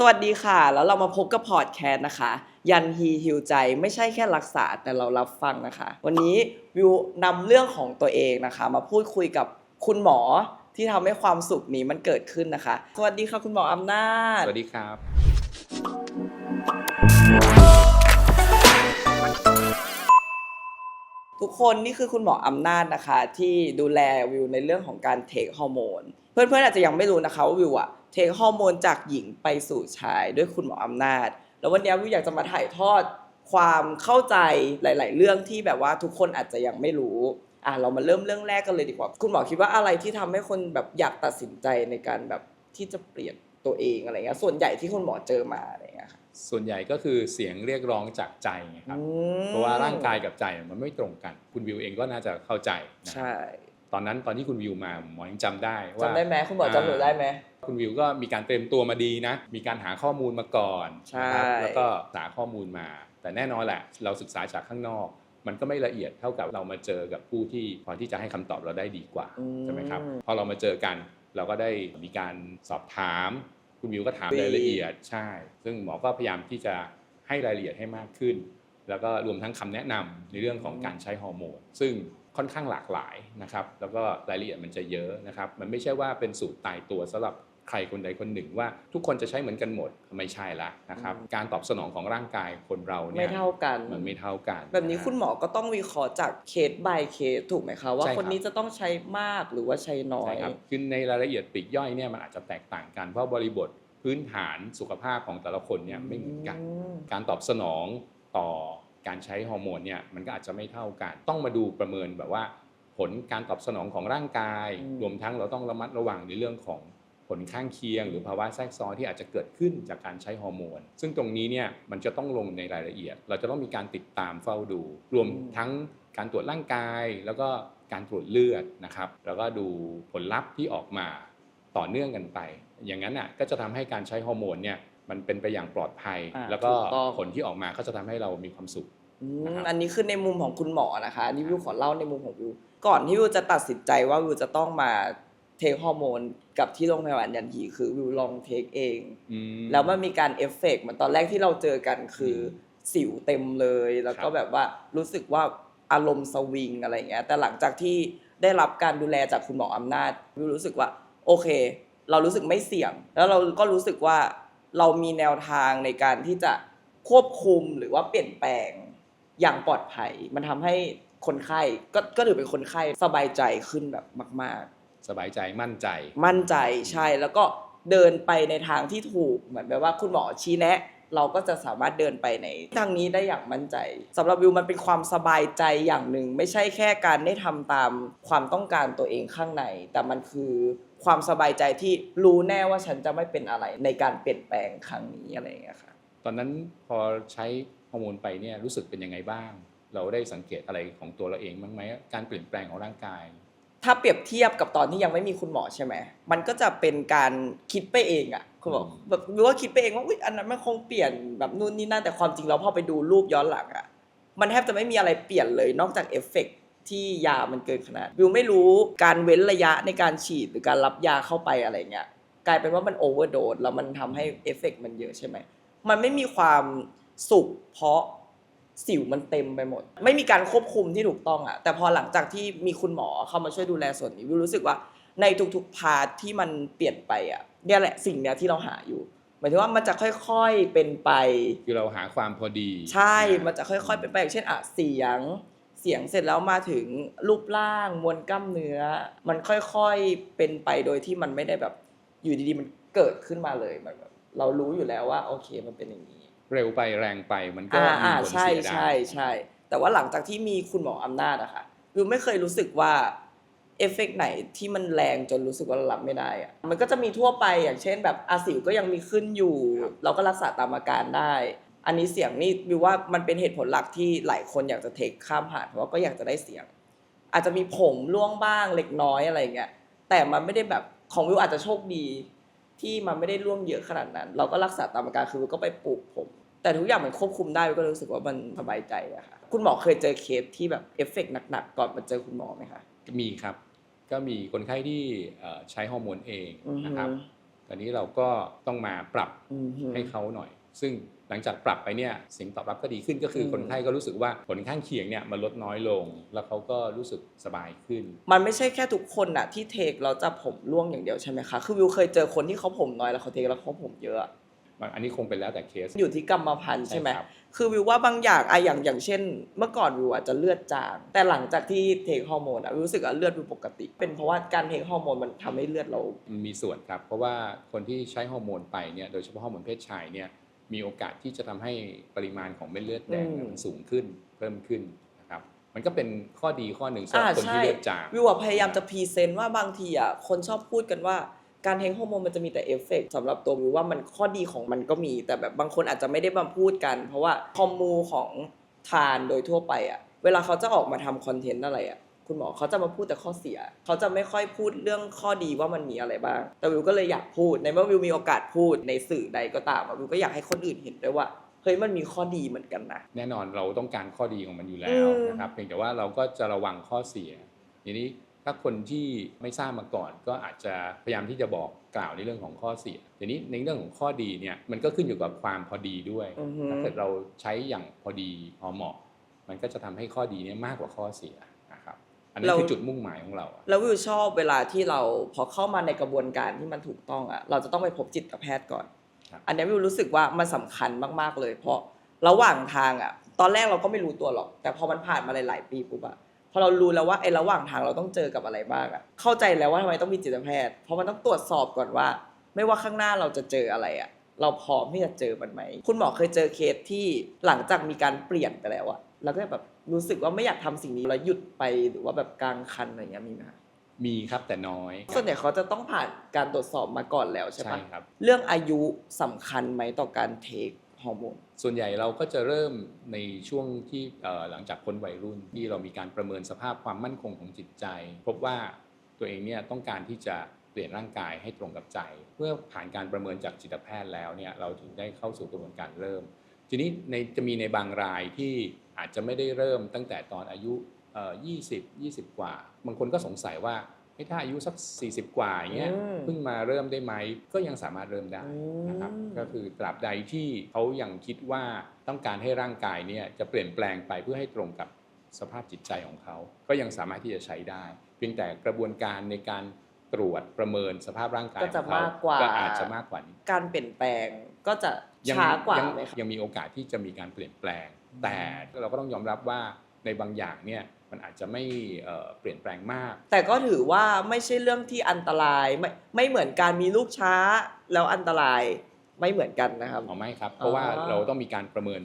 สวัสดีค่ะ แล้วเรามาพบกับพอดแคสต์นะคะ ยันฮีฮิวใจไม่ใช่แค่รักษาแต่เรารับฟังนะคะ วันนี้วิวนำเรื่องของตัวเองนะคะ มาพูดคุยกับคุณหมอที่ทำให้ความสุขนี้มันเกิดขึ้นนะคะ สวัสดีค่ะคุณหมออำนาจ สวัสดีครับ ทุกคนนี่คือคุณหมออำนาจนะคะ ที่ดูแลวิวในเรื่องของการเทคฮอร์โมน เพื่อนๆอาจจะยังไม่รู้นะคะว่าวิวอะ เทคฮอร์โมนจากหญิงไปสู่ชายด้วยคุณหมออำนาจ แล้ววันนี้วิวอยากจะมาถ่ายทอดความเข้าใจหลาย ๆ เรื่องที่แบบว่าทุกคนอาจจะยังไม่รู้อะเรามาเริ่มเรื่องแรกกันเลยดีกว่า คุณหมอคิดว่าอะไรที่ทำให้คนแบบอยากตัดสินใจในการแบบที่จะเปลี่ยนตัวเองอะไรเงี้ยส่วนใหญ่ที่คุณหมอเจอมาอะไรเงี้ยค่ะส่วนใหญ่ก็คือเสียงเรียกร้องจากใจไงครับอืมเพราะว่าร่างกายกับใจมันไม่ตรงกัน คุณวิวเองก็น่าจะเข้าใจนะใช่ ตอนนั้นตอนที่คุณวิวมาหมอยังจำได้ว่าจำได้ไหมคุณหมอจำหนูได้ไหม คุณวิวก็มีการเตรียมตัวมาดีนะ มีการหาข้อมูลมาก่อนใช่นะครับแล้วก็หาข้อมูลมา แต่แน่นอนแหละ เราศึกษาจากข้างนอก มันก็ไม่ละเอียดเท่ากับเรามาเจอกับผู้ที่พอที่จะให้คำตอบเราได้ดีกว่าอืมใช่ไหมครับพอเรามาเจอกันเราก็ได้มีการสอบถาม คุณวิวก็ถามดีรายละเอียดใช่ ซึ่งหมอก็พยายามที่จะให้รายละเอียดให้มากขึ้น แล้วก็รวมทั้งคำแนะนำในเรื่องของการใช้ฮอร์โมนซึ่งค่อนข้างหลากหลายนะครับ แล้วก็รายละเอียดมันจะเยอะนะครับ มันไม่ใช่ว่าเป็นสูตรตายตัวสำหรับ ใครคนใดคนหนึ่งว่าทุกคนจะใช้เหมือนกันหมดไม่ใช่ละนะครับการตอบสนองของร่างกายคนเราเนี่ไม่ยเท่ากันมันไม่เท่ากัน แบบนี้ะคุณหมอก็ต้องวิเคราะห์จากเคส by เคสถูกไหมคะว่าใช่ครับคนนี้จะต้องใช้มากหรือว่าใช้น้อยใช่ครับคือในรายละเอียดปลีกย่อยเนี่ยมันอาจจะแตกต่างกันเพราะบริบทพื้นฐานสุขภาพของแต่ละคนเนี่ยไม่เหมือนกันมการตอบสนองต่อการใช้ฮอร์โมนเนี่ยมันก็อาจจะไม่เท่ากัน ต้องมาดูประเมินแบบว่า ผลการตอบสนองของร่างกาย รวมทั้งเราต้องระมัดระวังในเรื่องของ ผลข้างเคียง หรือภาวะแทรกซ้อนที่อาจจะเกิดขึ้นจากการใช้ฮอร์โมน ซึ่งตรงนี้เนี่ยมันจะต้องลงในรายละเอียด เราจะต้องมีการติดตามเฝ้าดู รวมทั้งการตรวจร่างกาย แล้วก็การตรวจเลือดนะครับ แล้วก็ดูผลลัพธ์ที่ออกมาต่อเนื่องกันไป อย่างนั้นอะก็จะทำให้การใช้ฮอร์โมนเนี่ยมันเป็นไปอย่างปลอดภัยอ่าแล้วก็ถูกต้องผลที่ออกมาก็จะทำให้เรามีความสุขอืมนะครับอันนี้คือในมุมของคุณหมอนะคะอันนี่วิวขอเล่าในมุมของวิวก่อนที่วิวจะตัดสินใจว่าวิวจะต้องมา เทคฮอร์โมนกับที่โรงพยาบาลยันทีคือวิวลองเทคเองอืมแล้วมันมีการเอฟเฟกต์เหมือนตอนแรกที่เราเจอกันคืออสิวเต็มเลย แล้วก็ครับแบบว่ารู้สึกว่าอารมณ์สวิงอะไรเงี้ยแต่หลังจากที่ได้รับการดูแลจากคุณหมออำนาจวิวรู้สึกว่าโอเค เรารู้สึกไม่เสี่ยง แล้วเราก็รู้สึกว่าเรามีแนวทางในการที่จะควบคุมหรือว่าเปลี่ยนแปลงอย่างปลอดภัย มันทำให้คนไข้ก็ก็ถือเป็นคนไข้สบายใจขึ้นแบบมาก ๆ สบายใจมั่นใจ มั่นใจใช่แล้วก็เดินไปในทางที่ถูกเหมือนแบบว่าคุณหมอชี้แนะ เราก็จะสามารถเดินไปในทางนี้ได้อย่างมั่นใจสำหรับวิวมันเป็นความสบายใจอย่างหนึ่ง ไม่ใช่แค่การได้ทำตามความต้องการตัวเองข้างใน แต่มันคือความสบายใจที่รู้แน่ว่าฉันจะไม่เป็นอะไรในการเปลี่ยนแปลงครั้งนี้อะไรอย่างเงี้ยค่ะตอนนั้นพอใช้ฮอร์โมนไปเนี่ยรู้สึกเป็นยังไงบ้าง เราได้สังเกตอะไรของตัวเราเองบ้างไหมการเปลี่ยนแปลงของร่างกาย ถ้าเปรียบเทียบกับตอนที่ยังไม่มีคุณหมอใช่ไหม มันก็จะเป็นการคิดไปเองอะคุณบอกอืมแบบรู้ว่าคิดไปเองว่าอุ๊ยอันนั้นมันคงเปลี่ยนแบบนู่นนี่นั่นแต่ความจริงแล้วพอไปดูรูปย้อนหลังอะมันแทบจะไม่มีอะไรเปลี่ยนเลยนอกจากเอฟเฟกต์ที่ยามันเกินขนาดวิวไม่รู้การเว้นระยะในการฉีดหรือการรับยาเข้าไปอะไรเงี้ยกลายเป็นว่ามันโอเวอร์โดสแล้วมันทำให้เอฟเฟกต์มันเยอะใช่ไหมมันไม่มีความสุขเพราะ สิวมันเต็มไปหมด ไม่มีการควบคุมที่ถูกต้องอะแต่พอหลังจากที่มีคุณหมอเข้ามาช่วยดูแลส่วนนี้วิวรู้สึกว่าในทุกๆพาร์ทที่มันเปลี่ยนไปอะเนี่ยแหละสิ่งเนี้ยที่เราหาอยู่หมายถึงว่ามันจะค่อยๆเป็นไป คือเราหาความพอดี ใช่ะมันจะค่อยๆเป็นไปอย่างเช่นอะเสียง เสียงเสร็จแล้วมาถึงรูปร่างมวลกล้ามเนื้อ มันค่อยๆเป็นไปโดยที่มันไม่ได้แบบอยู่ดีๆมันเกิดขึ้นมาเลยมันแบบเรารู้อยู่แล้วว่าโอเคมันเป็นอย่างนี้ เร็วไปแรงไปมันก็อ่ามีอ่าผลใช่เสียได้ใช่ใช่แต่ว่าหลังจากที่มีคุณหมออำนาจอะค่ะวิวไม่เคยรู้สึกว่าเอฟเฟกต์ไหนที่มันแรงจนรู้สึกว่าเรารับไม่ได้อะมันก็จะมีทั่วไปอย่างเช่น แบบอาสิวก็ยังมีขึ้นอยู่ เราก็รักษาตามอาการได้ อันนี้เสียงนี่วิวว่ามันเป็นเหตุผลหลักที่หลายคนอยากจะเทคข้ามผ่านเพราะว่าก็อยากจะได้เสียง อาจจะมีผมร่วงบ้างเล็กน้อยอะไรเงี้ยแต่มันไม่ได้แบบของวิวอาจจะโชคดี ที่มันไม่ได้ร่วงเยอะขนาดนั้น เราก็รักษาตามอาการคือวิวก็ไปปลูกผม แต่ทุกอย่างมันควบคุมได้วิวก็รู้สึกว่ามันสบายใจอะค่ะคุณหมอเคยเจอเคสที่แบบเอฟเฟกต์หนักๆก่อนมาเจอคุณหมอไหมคะมีครับ ก็มีคนไข้ที่เอ่อใช้ฮอร์โมนเองอือฮึนะครับตอนนี้เราก็ต้องมาปรับอืมฮึให้เขาหน่อย ซึ่งหลังจากปรับไปเนี่ยเสียงตอบรับก็ดีขึ้นก็คืออมคนไข้ก็รู้สึกว่าผลข้างเคียงเนี่ยมันลดน้อยลง แล้วเขาก็รู้สึกสบายขึ้น มันไม่ใช่แค่ทุกคนอะที่เทคเราจะผมร่วงอย่างเดียวใช่ไหมคะคือวิวเคยเจอคนที่เขาผมน้อยแล้วเขาเทคแล้วเขาผมเยอะอะบางอันนี้คงเป็นแล้วแต่เคส อยู่ที่กรรมพันธุ์ใช่ไหมครับคือวิวว่าบางอย่างอะอย่างอย่างเช่น เมื่อก่อนวิวอาจจะเลือดจาง แต่หลังจากที่เทคฮอร์โมนอะวิวรู้สึกว่าเลือดวิวปกติ เป็นเพราะว่าการเทคฮอร์โมนมันทำให้เลือดเรามันมีส่วนครับ เพราะว่าคนที่ใช้ฮอร์โมนไปเนี่ย โดยเฉพาะฮอร์โมนเพศชายเนี่ย มีโอกาสที่จะทำให้ปริมาณของเม็ดเลือดแดงเนี่ยอืมมันสูงขึ้นเพิ่มขึ้นนะครับ มันก็เป็นข้อดีข้อหนึ่งสำหรับอ่าคนที่ใช่เลือดจางวิวอะพยายามจะพรีเซนต์ว่าบางทีอะคนชอบพูดกันว่าการเทคฮอร์โมนมันจะมีแต่เอฟเฟกต์สำหรับตัววิวว่ามันข้อดีของมันก็มี แต่แบบบางคนอาจจะไม่ได้มาพูดกัน เพราะว่าคอมมูของทานโดยทั่วไปอะเวลาเขาจะออกมาทำคอนเทนต์อะไรอะ คุณหมอเขาจะมาพูดแต่ข้อเสีย เขาจะไม่ค่อยพูดเรื่องข้อดีว่ามันมีอะไรบ้าง แต่วิวก็เลยอยากพูด ในเมื่อวิวมีโอกาสพูดในสื่อใดก็ตามอะวิวก็อยากให้คนอื่นเห็นด้วยว่าเฮ้ยมันมีข้อดีเหมือนกันนะแน่นอนเราต้องการข้อดีของมันอยู่แล้วอืมนะครับเพียงแต่ว่าเราก็จะระวังข้อเสียทีนี้ถ้าคนที่ไม่ทราบมาก่อน ก็อาจจะพยายามที่จะบอกกล่าวในเรื่องของข้อเสียทีนี้ในเรื่องของข้อดีเนี่ยมันก็ขึ้นอยู่กับความพอดีด้วยอือฮึถ้าเกิดเราใช้อย่างพอดีพอเหมาะ มันก็จะทำให้ข้อดีเนี่ยมากกว่าข้อเสียนะครับ อันนี้นคือจุดมุ่งหมายของเราอะแล้ววิวชอบเวลาที่เราพอเข้ามาในกระบวนการที่มันถูกต้องอะเราจะต้องไปพบจิตแพทย์ก่อนครับอันนี้วิวรู้สึกว่ามันสำคัญมากๆเลย เพราะระหว่างทางอะตอนแรกเราก็ไม่รู้ตัวหรอก แต่พอมันผ่านมาหลายๆปีปุ๊บอะพอเรารู้แล้วว่าไอ้ระหว่างทางเราต้องเจอกับอะไรบ้างอะเข้าใจแล้วว่าทำไมต้องมีจิตแพทย์ เพราะมันต้องตรวจสอบก่อนว่า ไม่ว่าข้างหน้าเราจะเจออะไรอะเราพร้อมที่จะเจอมันไหม คุณหมอเคยเจอเคสที่หลังจากมีการเปลี่ยนไปแล้วอะ แล้วก็แบบรู้สึกว่าไม่อยากทำสิ่งนี้แล้วหยุดไปหรือว่าแบบกลางคันอะไรเงี้ยมีไหมคะมีครับแต่น้อยส่วนใหญ่เขาจะต้องผ่านการตรวจสอบมาก่อนแล้วใช่ใช่ปะครับ เรื่องอายุสำคัญไหมต่อการเทคฮอร์โมนส่วนใหญ่เราก็จะเริ่มในช่วงที่เอ่อหลังจากพ้นวัยรุ่นที่เรามีการประเมินสภาพความมั่นคงของจิตใจ พบว่าตัวเองเนี่ยต้องการที่จะเปลี่ยนร่างกายให้ตรงกับใจ เมื่อผ่านการประเมินจากจิตแพทย์แล้วเนี่ยเราถึงได้เข้าสู่กระบวนการเริ่ม ทีนี้ในจะมีในบางรายที่อาจจะไม่ได้เริ่มตั้งแต่ตอนอายุเอ่อ20 20กว่า บางคนก็สงสัยว่าเฮ้ยถ้าอายุสัก 40 กว่าอย่างเงี้ยอืมเพิ่งมาเริ่มได้ไหมก็ยังสามารถเริ่มได้นะครับอืมก็คือตราบใดที่เขายังคิดว่าต้องการให้ร่างกายเนี่ยจะเปลี่ยนแปลงไปเพื่อให้ตรงกับสภาพจิตใจของเขา ก็ยังสามารถที่จะใช้ได้ เพียงแต่กระบวนการในการ ตรวจประเมินสภาพร่างกายก็จะของเขามากกว่าก็อาจจะมากกว่านี้การเปลี่ยนแปลงก็จะยังช้ากว่ายังไหมคะยังมีโอกาสที่จะมีการเปลี่ยนแปลง แต่เราก็ต้องยอมรับว่าในบางอย่างเนี่ยมันอาจจะไม่เอ่อเปลี่ยนแปลงมาก แต่ก็ถือว่าไม่ใช่เรื่องที่อันตรายไม่ไม่เหมือนการมีลูกช้าแล้วอันตรายไม่เหมือนกันนะครับเอาไม่ครับ เพราะว่าอ๋อเราต้องมีการประเมิน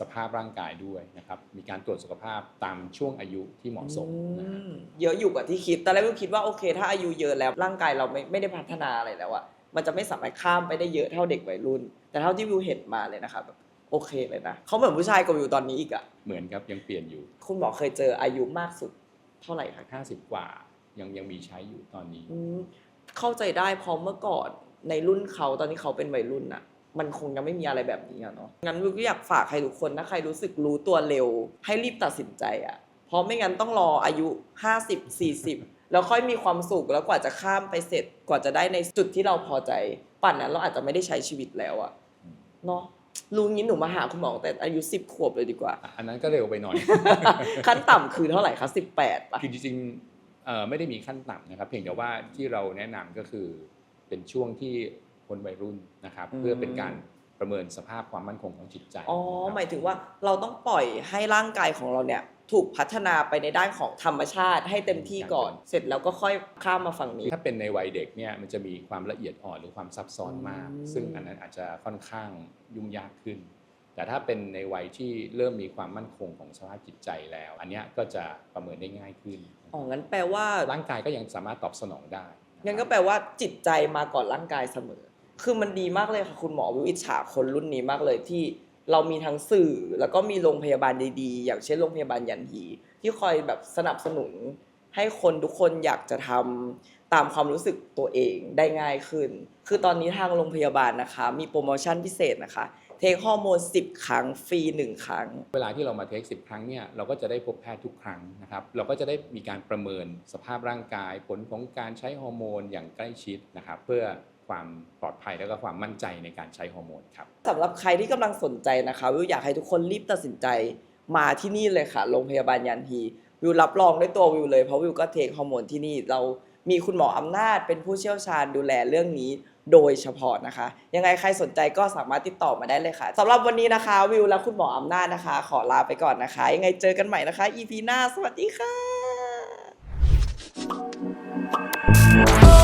สภาพร่างกายด้วยนะครับ มีการตรวจสุขภาพตามช่วงอายุที่เหมาะสมนะฮะอืมเยอะอยู่กว่าที่คิดตอนแรกวิวคิดว่าโอเค ถ้าอายุเยอะแล้วร่างกายเราไม่ไม่ได้พัฒนาอะไรแล้วอะมันจะไม่สามารถข้ามไปได้เยอะเท่าเด็กวัยรุ่น แต่เท่าที่วิวเห็นมาเลยนะครับแบบโอเคเลยนะเขาเหมือนผู้ชายกว่าวิวตอนนี้อีกอะเหมือนครับยังเปลี่ยนอยู่คุณหมอเคยเจออายุมากสุดเท่าไหร่คะ50กว่ายังยังมีใช้อยู่ตอนนี้ อืมเข้าใจได้เพราะเมื่อก่อนในรุ่นเขาตอนที่เขาเป็นวัยรุ่นน่ะ มันคงยังไม่มีอะไรแบบนี้อะเนาะงั้นวิวก็อยากฝากใครทุกคนถ้าใครรู้สึกรู้ตัวเร็ว ให้รีบตัดสินใจอะเพราะไม่งั้นต้องรออายุ 50 40 แล้วค่อยมีความสุขแล้วกว่าจะข้ามไปเสร็จกว่าจะได้ในจุดที่เราพอใจ ป่านนั้นเราอาจจะไม่ได้ใช้ชีวิตแล้วอะอืมเนาะรู้งี้หนูมาหาคุณหมอตั้งแต่อายุ 10 ขวบเลยดีกว่าอะอันนั้นก็เร็วไปหน่อย ขั้นต่ำคือเท่าไหร่คะ18ปะคือจริงๆเอ่อไม่ได้มีขั้นต่ำนะครับ เพียงแต่ว่าที่เราแนะนำก็คือเป็นช่วงที่ คนวัยรุ่นนะครับอืมเพื่อเป็นการประเมินสภาพความมั่นคงของจิตใจอ๋อนะครับหมายถึงว่าเราต้องปล่อยให้ร่างกายของเราเนี่ยถูกพัฒนาไปในด้านของธรรมชาติ ให้เต็มที่ก่อน เสร็จแล้วก็ค่อยข้ามมาฝั่งนี้ ถ้าเป็นในวัยเด็กเนี่ยมันจะมีความละเอียดอ่อนหรือความซับซ้อนมากอืมซึ่งอันนั้นอาจจะค่อนข้างยุ่งยากขึ้น แต่ถ้าเป็นในวัยที่เริ่มมีความมั่นคงของสภาพจิตใจแล้ว อันเนี้ยก็จะประเมินได้ง่ายขึ้นอ๋องั้นแปลว่าร่างกายก็ยังสามารถตอบสนองได้ะครับงั้นก็แปลว่าจิตใจมาก่อนร่างกายเสมอ คือมันดีมากเลยค่ะคุณหมอวิวอิจฉาคนรุ่นนี้มากเลยที่เรามีทั้งสื่อแล้วก็มีโรงพยาบาลดีๆ อย่างเช่นโรงพยาบาลยันฮีที่คอยแบบสนับสนุน ให้คนทุกคนอยากจะทำตามความรู้สึกตัวเองได้ง่ายขึ้น คือตอนนี้ทางโรงพยาบาลนะคะ มีโปรโมชั่นพิเศษนะคะเทคฮอร์โมน 10 ครั้งฟรี 1 ครั้ง เวลาที่เรามาเทคสิครั้งเนี่ยเราก็จะได้พบแพทย์ทุกครั้งนะครับ เราก็จะได้มีการประเมินสภาพร่างกาย ผลของการใช้ฮอร์โมนอย่างใกล้ชิดนะครับ เพื่อ ความปลอดภัยแล้วก็ความมั่นใจในการใช้ฮอร์โมนครับสำหรับใครที่กำลังสนใจนะคะวิวอยากให้ทุกคนรีบตัดสินใจมาที่นี่เลยค่ะโรงพยาบาลยันทีวิวรับรองด้วยตัววิวเลยเพราะวิวก็เทคฮอร์โมนที่นี่เรามีคุณหมออำนาจเป็นผู้เชี่ยวชาญดูแลเรื่องนี้โดยเฉพาะนะคะ ยังไงใครสนใจก็สามารถติดต่อมาได้เลยค่ะสำหรับวันนี้นะคะ วิวและคุณหมออำนาจนะคะ ขอลาไปก่อนนะคะ ยังไงเจอกันใหม่นะคะ EP หน้าสวัสดีค่ะ